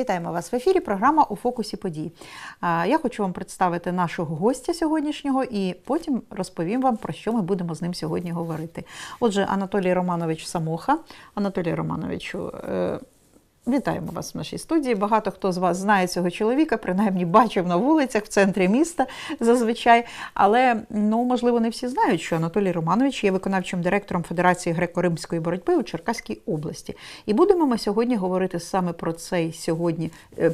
Вітаємо вас в ефірі. Програма у фокусі подій. Я хочу вам представити нашого гостя сьогоднішнього і потім розповім вам, про що ми будемо з ним сьогодні говорити. Отже, Анатолій Романович Самоха. Анатолій Романовичу, е, Вітаємо вас в нашій студії. Багато хто з вас знає цього чоловіка, принаймні бачив на вулицях в центрі міста зазвичай. Але ну можливо не всі знають, що Анатолій Романович є виконавчим директором Федерації греко-римської боротьби у Черкаській області. І будемо ми сьогодні говорити саме про цей сьогодні е,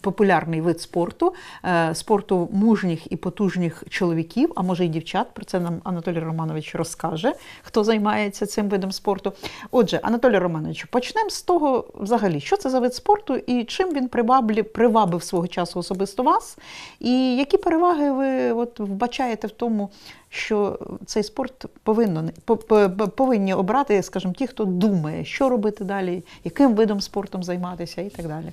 популярний вид спорту, е, спорту мужніх і потужних чоловіків, а може й дівчат. Про це нам Анатолій Романович розкаже, хто займається цим видом спорту. Отже, Анатолій Романович, почнемо з того, взагалі, що це за вид спорту і чим він приваблі- привабив свого часу особисто вас, і які переваги ви от вбачаєте в тому, що цей спорт повинно по- по- повинні обрати, скажімо, ті, хто думає, що робити далі, яким видом спортом займатися і так далі.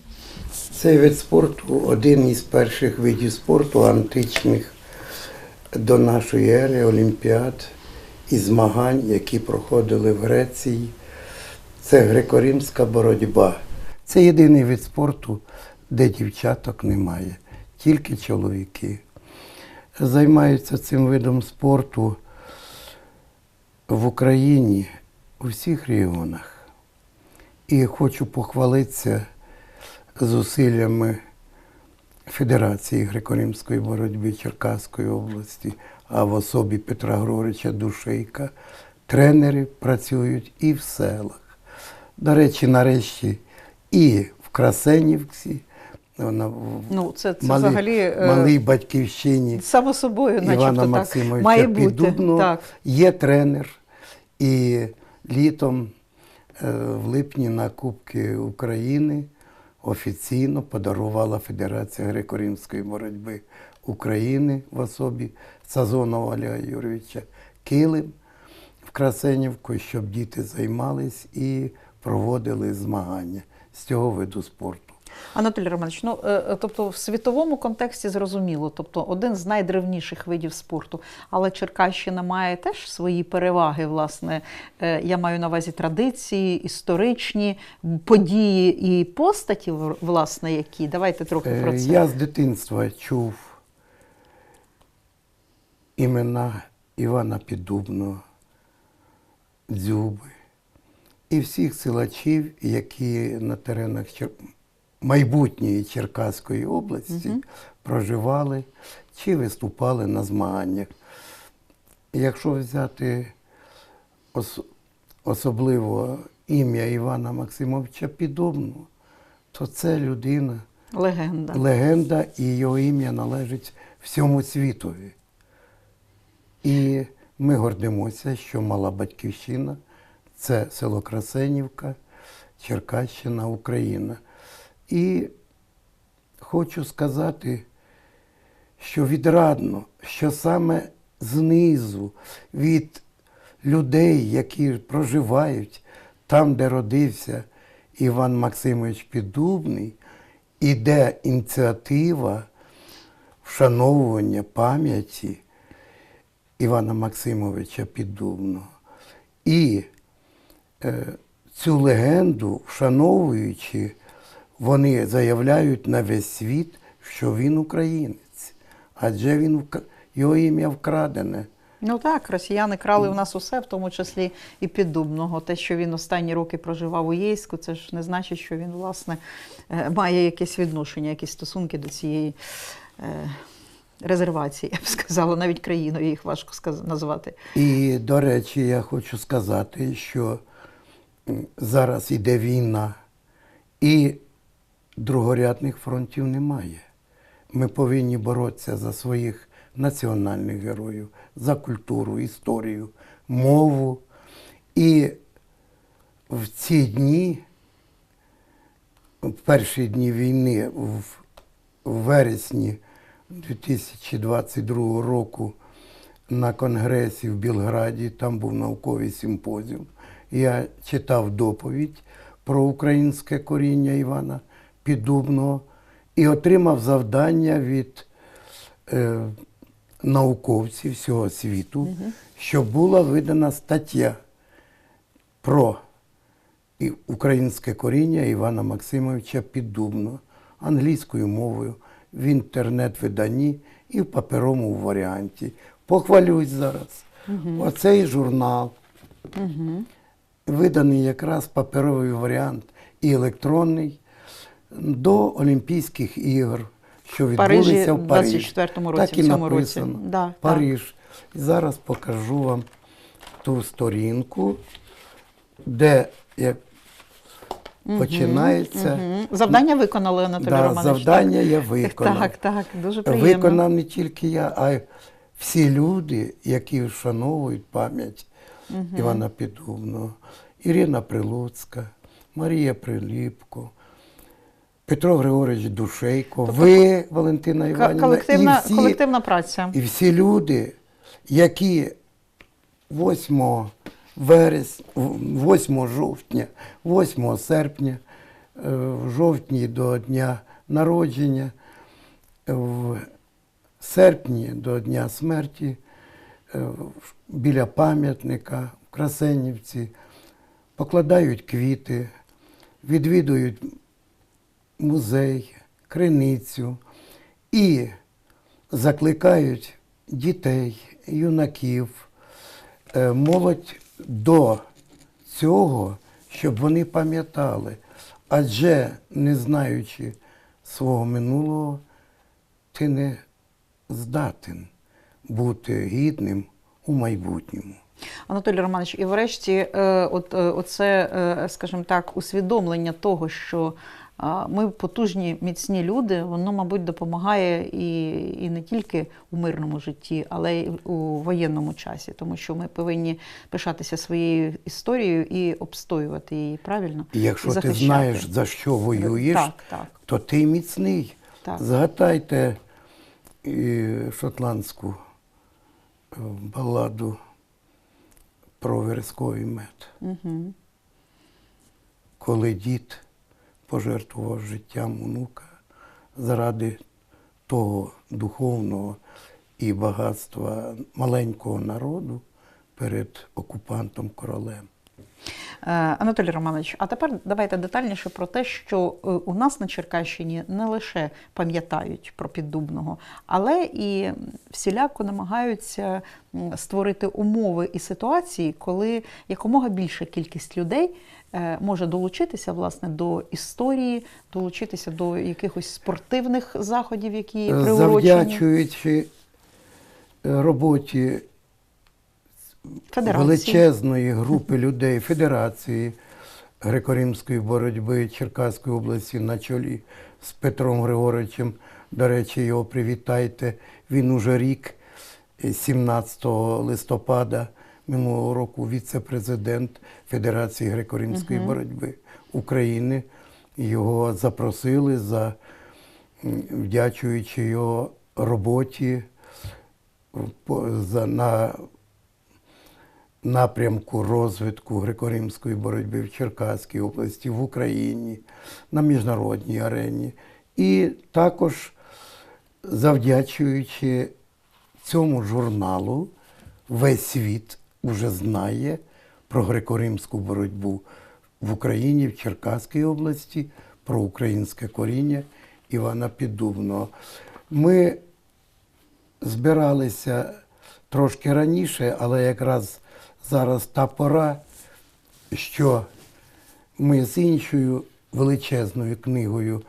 Цей вид спорту один із перших видів спорту античних до нашої ери, олімпіад і змагань, які проходили в Греції. Це греко-римська боротьба. Це єдиний вид спорту, де дівчаток немає, тільки чоловіки. Займаються цим видом спорту в Україні у всіх регіонах. І хочу похвалитися зусиллями Федерації греко-римської боротьби Черкаської області, а в особі Петра Григоровича Душейка тренери працюють і в селах. До речі, нарешті і в Красенівці, вона в Ну, це, це малій, взагалі е, малій батьківщині само собою, Івана Максимовича має бути. Піддубного Так. є тренер. І літом, е, в липні на Кубки України офіційно подарувала Федерація греко-римської боротьби України в особі Сазонова Олега Юрійовича Килим в Красенівку, щоб діти займались і проводили змагання з цього виду спорту. Анатолій Романович, ну е, е, тобто в світовому контексті зрозуміло, тобто один з найдревніших видів спорту, але Черкащина має теж свої переваги, власне. Е, Я маю на увазі традиції, історичні події і постаті, власне, які. Давайте трохи про це. Я з дитинства чув імена Івана Піддубного, Дзюби і всіх силачів, які на теренах Чер- майбутньої Черкаської області проживали чи виступали на змаганнях. Якщо взяти ос- особливо ім'я Івана Максимовича Піддубного, то це людина Легенда. легенда, і його ім'я належить всьому світові. І ми гордимося, що мала батьківщина це село Красенівка, Черкащина, Україна. І хочу сказати, що відрадно, що саме знизу від людей, які проживають там, де родився Іван Максимович Піддубний, іде ініціатива вшановування пам'яті Івана Максимовича Піддубного. І цю легенду, вшановуючи, вони заявляють на весь світ, що він українець, адже він його ім'я вкрадене. Ну так, росіяни крали у нас усе, в тому числі і піддубного. Те, що він останні роки проживав у Єйську, це ж не значить, що він, власне, е, має якесь відношення, якісь стосунки до цієї е, резервації, я б сказала, навіть країною їх важко назвати. І, до речі, я хочу сказати, що зараз іде війна, і другорядних фронтів немає. Ми повинні боротися за своїх національних героїв, за культуру, історію, мову. І в ці дні, в перші дні війни, в вересні 2022 року на конгресі в Білграді, там був науковий симпозіум. Я читав доповідь про українське коріння Івана Піддубного і отримав завдання від е, науковців всього світу, щоб була видана стаття про українське коріння Івана Максимовича Піддубного. англійською мовою в інтернет-виданні і в паперовому варіанті. Похвалюсь зараз. Оцей журнал виданий якраз паперовий варіант і електронний до Олімпійських ігор, що відбулися в в Парижі. 24-му році, Так і в цьому році. Да. Париж. І зараз покажу вам ту сторінку, де як починається. Мгм. Завдання виконали, Анатолій Да, Романович. завдання так? я виконав. Так, так, дуже приємно. Виконав не тільки я, а й всі люди, які вшановують пам'ять Івана Піддубного. Ірина Прилуцька, Марія Приліпко, Петро Григорович Душейко, ви, Валентина Іванівна, Колективна, і всі, колективна праця. і всі люди, які 8 вересня, 8 жовтня, 8 серпня, е, в жовтні до дня народження, в серпні до дня смерті, біля пам'ятника в Красенівці, покладають квіти, відвідують музей, криницю і закликають дітей, юнаків, е, молодь до цього, щоб вони пам'ятали. Адже не знаючи свого минулого, ти не здатен бути гідним у майбутньому. Анатолій Романович, і врешті, е, от, е, оце, е, скажімо так, усвідомлення того, що ми потужні, міцні люди, воно, мабуть, допомагає і, і не тільки у мирному житті, але й у воєнному часі, тому що ми повинні пишатися своєю історією і обстоювати її правильно. І якщо і ти знаєш, за що воюєш, Так, так. то ти міцний. Так. Згадайте шотландську баладу про вересковий мед. Угу. коли дід пожертвував життям онука заради того духовного і багатства маленького народу перед окупантом королем. Е, Анатолій Романович, а тепер давайте детальніше про те, що е, у нас на Черкащині не лише пам'ятають про піддубного, але і всіляко намагаються створити умови і ситуації, коли якомога більша кількість людей е, може долучитися власне до історії, долучитися до якихось спортивних заходів, які приурочені. Завдячуючи роботі Федерації. величезної групи людей Федерації греко-римської боротьби Черкаської області на чолі з Петром Григоровичем. До речі, його привітайте. Він уже рік, е, 17 листопада минулого року, віце-президент Федерації греко-римської боротьби України. Його запросили за вдячуючи його роботі за, на напрямку розвитку греко-римської боротьби в Черкаській області, в Україні, на міжнародній арені. І також завдячуючи цьому журналу, весь світ вже знає про греко-римську боротьбу в Україні, в Черкаській області, про українське коріння Івана Піддубного. Ми збиралися трошки раніше, але якраз зараз та пора, що ми з іншою величезною книгою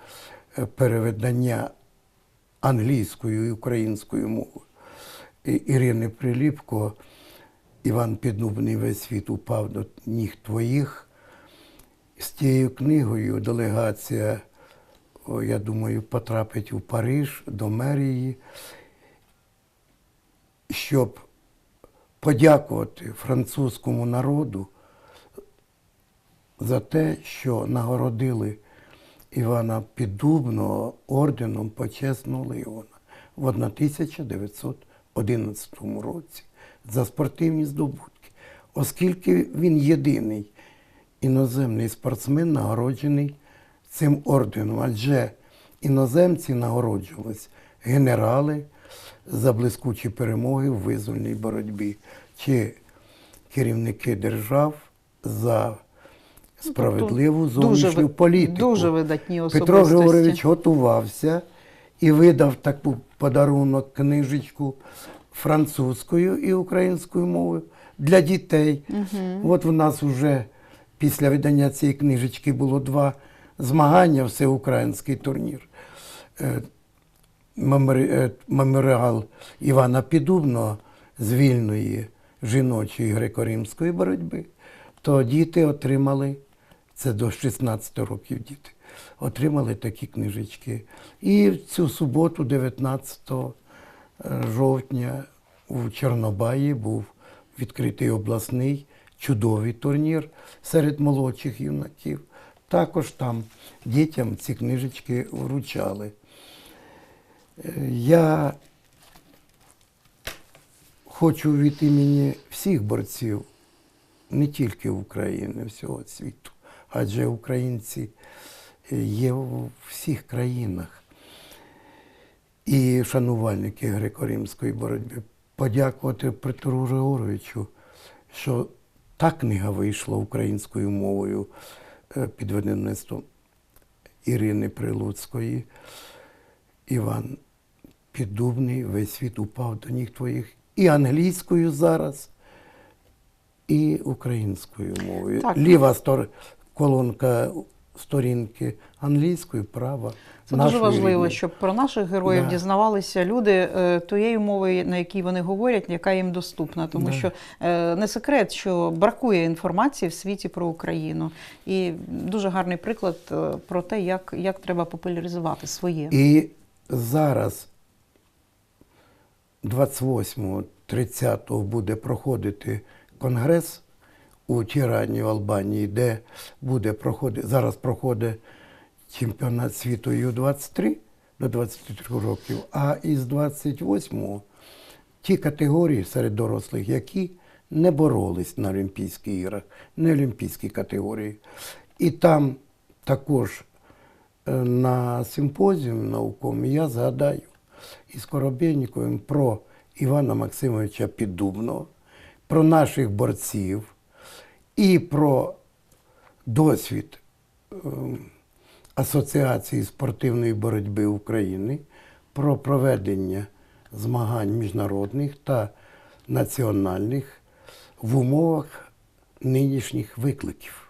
е, переведення англійською і українською мовою Ірини Приліпко, Іван Піддубний весь світ упав до ніг твоїх. З тією книгою делегація, я думаю, потрапить у Париж до мерії, щоб подякувати французькому народу за те, що нагородили Івана Піддубного орденом почесного Леона в 1911 році за спортивні здобутки, оскільки він єдиний іноземний спортсмен, нагороджений цим орденом, адже іноземці нагороджувались генерали за блискучі перемоги в визвольній боротьбі, чи керівники держав за справедливу Тобто дуже зовнішню ви- політику. Дуже видатні особистості. Петро Григорович готувався і видав таку подарунок книжечку французькою і українською мовою для дітей. От в нас вже після видання цієї книжечки було два змагання, всеукраїнський турнір. Е, меморі- е, Меморіал Івана Підубного з вільної жіночої греко-римської боротьби, то діти отримали, це до 16 років діти, отримали такі книжечки. І в цю суботу, 19 жовтня, у Чорнобаї був відкритий обласний чудовий турнір серед молодших юнаків. Також там дітям ці книжечки вручали. Я хочу від імені всіх борців, не тільки України, всього світу, адже українці е, є в всіх країнах. І шанувальники греко-римської боротьби. Подякувати Петру Григоровичу, що та книга вийшла українською мовою е, під видавництвом Ірини Прилуцької. Іван Піддубний, весь світ упав до ніг твоїх. І англійською зараз, і українською мовою. Так. Ліва стор... колонка сторінки англійською, права. Це дуже важливо, щоб про наших героїв Да. дізнавалися люди е, тією мовою, на якій вони говорять, яка їм доступна. Тому Да. що е, не секрет, що бракує інформації в світі про Україну. І дуже гарний приклад е, про те, як, як треба популяризувати своє. І зараз 28-30 буде проходити конгрес у Тірані в Албанії, де буде проходити, зараз проходить чемпіонат світу Ю-23 до 23 років, а із 28-го ті категорії серед дорослих, які не боролись на Олімпійських іграх, не олімпійські категорії. І там також на симпозіумі науковому я згадаю із Коробєнніковим про Івана Максимовича Піддубного, про наших борців і про досвід ем, Асоціації спортивної боротьби України, про проведення змагань міжнародних та національних в умовах нинішніх викликів.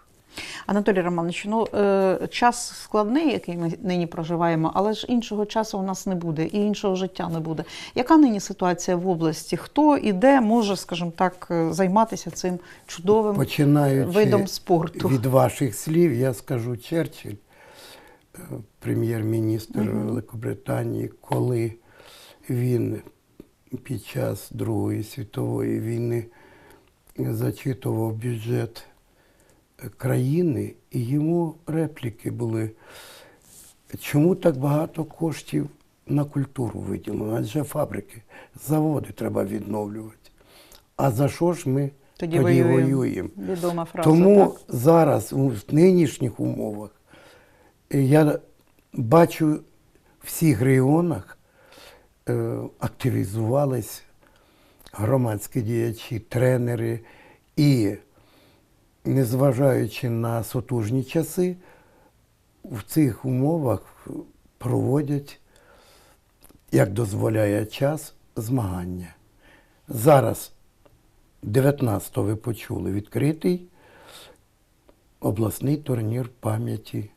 Анатолій Романович, ну е, час складний, який ми нині проживаємо, але ж іншого часу у нас не буде і іншого життя не буде. Яка нині ситуація в області? Хто і де може, скажімо так, е, займатися цим чудовим Починаючи видом спорту? від ваших слів, я скажу Черчилль, е, прем'єр-міністр Великобританії, коли він під час Другої світової війни зачитував бюджет країни, і йому репліки були, чому так багато коштів на культуру виділено? Адже фабрики, заводи треба відновлювати. А за що ж ми Тоді тоді, воюємо. воюємо? Відома фраза. Тому так? зараз у нинішніх умовах е, я бачу в всіх регіонах е, активізувались громадські діячі, тренери і, незважаючи на сотужні часи, в цих умовах проводять, як дозволяє час, змагання. Зараз 19-го ви почули відкритий обласний турнір пам'яті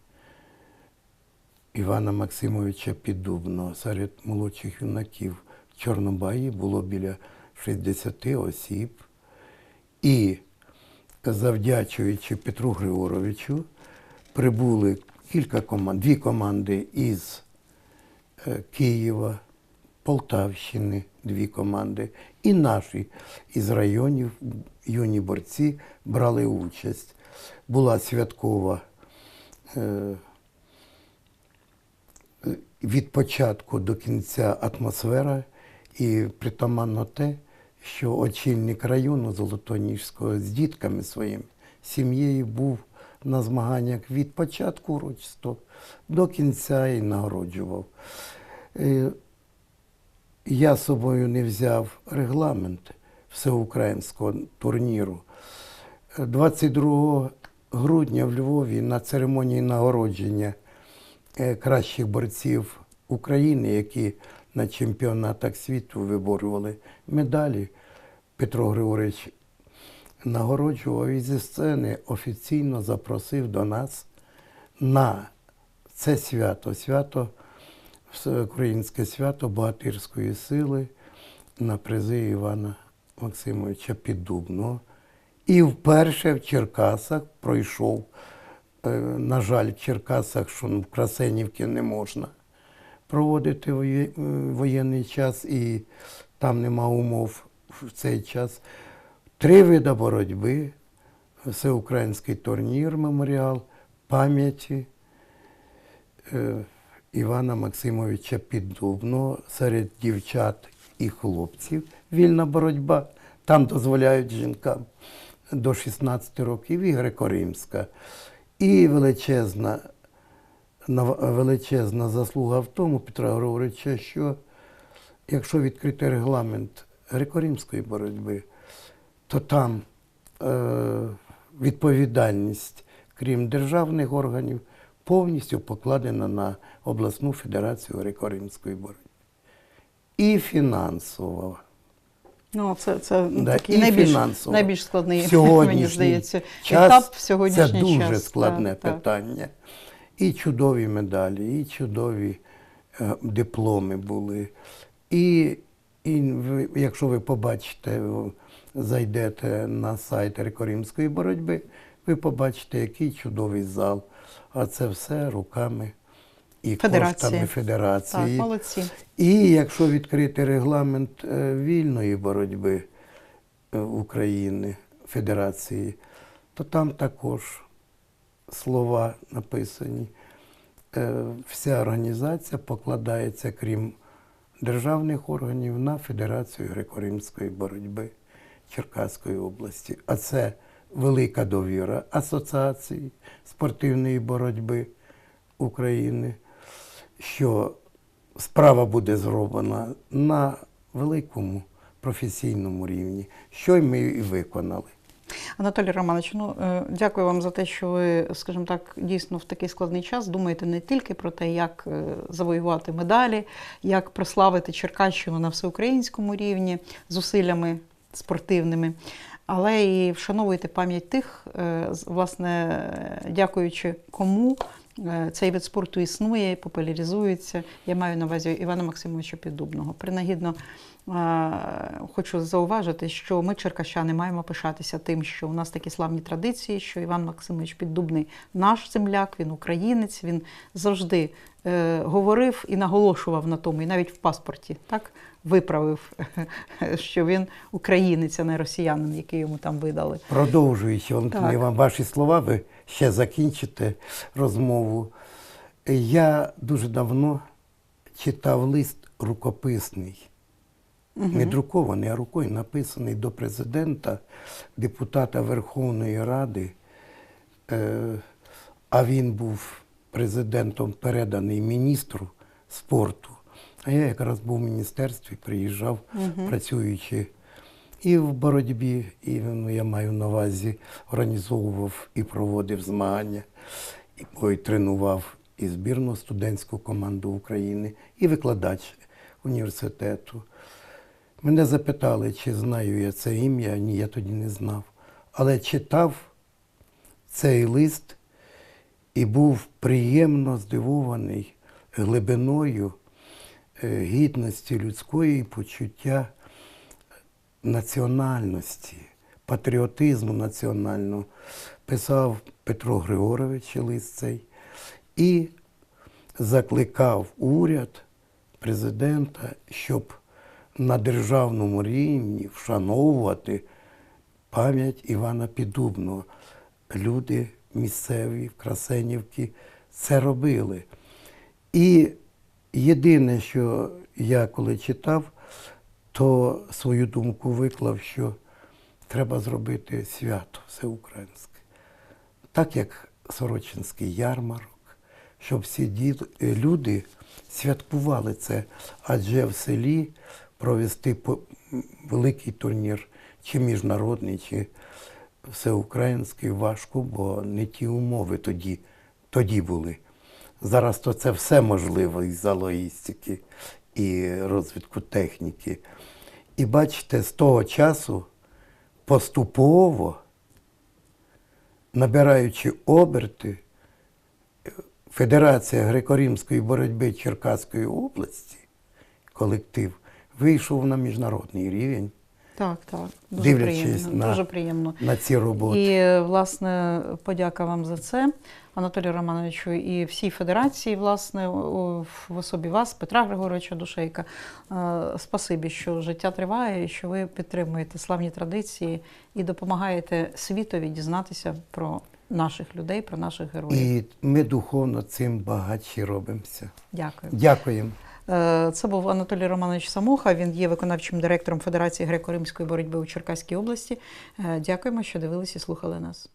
Івана Максимовича Піддубного серед молодших юнаків. В Чорнобаї було біля 60 осіб. І завдячуючи Петру Григоровичу, прибули кілька команд, дві команди із е, Києва, Полтавщини, дві команди, і наші із районів юні борці брали участь. Була святкова е, від початку до кінця атмосфера, і притаманно те, що очільник району Золотоніжського з дітками своїми, сім'єю був на змаганнях від початку урочисто до кінця і нагороджував. Е, Я з собою не взяв регламент всеукраїнського турніру. Е, 22 грудня в Львові на церемонії нагородження е, кращих борців України, які на чемпіонатах світу виборювали медалі. Петро Григорович нагороджував і зі сцени офіційно запросив до нас на це свято, свято, українське свято Богатирської сили на призи Івана Максимовича Піддубного. І вперше в Черкасах пройшов. е, На жаль, в Черкасах, що в Красенівці не можна проводити е, воєнний час, і там нема умов в цей час. Три види боротьби, всеукраїнський турнір, меморіал пам'яті е, Івана Максимовича Піддубного серед дівчат і хлопців. Вільна боротьба. Там дозволяють жінкам до 16 років і греко-римська. І величезна, величезна заслуга в тому Петра Григоровича, що якщо відкрити регламент греко-римської боротьби, то там е, відповідальність, крім державних органів, повністю покладена на обласну федерацію греко-римської боротьби. І фінансово. Ну, це, це Да, такий і найбільш, найбільш складний, мені здається, час етап в сьогоднішній це дуже час. складне Так, так. І чудові медалі, і чудові е, дипломи були. І, і якщо ви побачите, зайдете на сайт Рекоримської боротьби, ви побачите, який чудовий зал. А це все руками і Федерації. коштами Так, федерації. молодці. І якщо відкрити регламент е, вільної боротьби е, України, Федерації, то там також слова написані. Е, Вся організація покладається, крім державних органів, на Федерацію греко-римської боротьби Черкаської області. А це велика довіра Асоціації спортивної боротьби України, що справа буде зроблена на великому професійному рівні, що й ми і виконали. Анатолій Романович, ну е, дякую вам за те, що ви, скажімо так, дійсно в такий складний час думаєте не тільки про те, як е, завоювати медалі, як прославити Черкащину на всеукраїнському рівні зусиллями спортивними, але і вшановуєте пам'ять тих, е, власне, дякуючи кому. Е, Цей вид спорту існує, популяризується. Я маю на увазі Івана Максимовича Піддубного. Принагідно Е, Хочу зауважити, що ми, черкащани, маємо пишатися тим, що у нас такі славні традиції, що Іван Максимович Піддубний наш земляк, він українець, він завжди е, говорив і наголошував на тому, і навіть в паспорті так виправив, що він українець, а не росіянин, який йому там видали. Продовжуючи Так. вам ваші слова, ви ще закінчите розмову. Я дуже давно читав лист рукописний, не друкований, а рукою написаний до президента, депутата Верховної Ради. Е, А він був президентом переданий міністру спорту. А я якраз був в міністерстві, приїжджав, працюючи і в боротьбі, і ну, я маю на увазі, організовував і проводив змагання, і ой, тренував і збірну студентську команду України, і викладач університету. Мене запитали, чи знаю я це ім'я. Ні, я тоді не знав. Але читав цей лист і був приємно здивований глибиною е, гідності людської почуття національності, патріотизму національного. Писав Петро Григорович лист цей і закликав уряд, президента, щоб на державному рівні вшановувати пам'ять Івана Піддубного. Люди місцеві, Красенівки це робили. І єдине, що я коли читав, то свою думку виклав, що треба зробити свято всеукраїнське. Так як Сорочинський ярмарок, щоб всі е, люди святкували це, адже в селі провести великий турнір, чи міжнародний, чи всеукраїнський важко, бо не ті умови тоді, тоді були. Зараз то це все можливо із-за логістики і розвитку техніки. І бачите, з того часу поступово, набираючи оберти, Федерація греко-римської боротьби Черкаської області, колектив, вийшов на міжнародний рівень Так, так. Дуже Дивлячись приємно. на- Дуже приємно. на ці роботи. І, власне, подяка вам за це, Анатолію Романовичу, і всій федерації, власне, в особі вас, Петра Григоровича Душейка. Е, Спасибі, що життя триває, і що ви підтримуєте славні традиції і допомагаєте світові дізнатися про наших людей, про наших героїв. І ми духовно цим багатші робимося. Дякую. Дякуємо. Е, Це був Анатолій Романович Самоха. Він є виконавчим директором Федерації греко-римської боротьби у Черкаській області. Е, Дякуємо, що дивилися і слухали нас.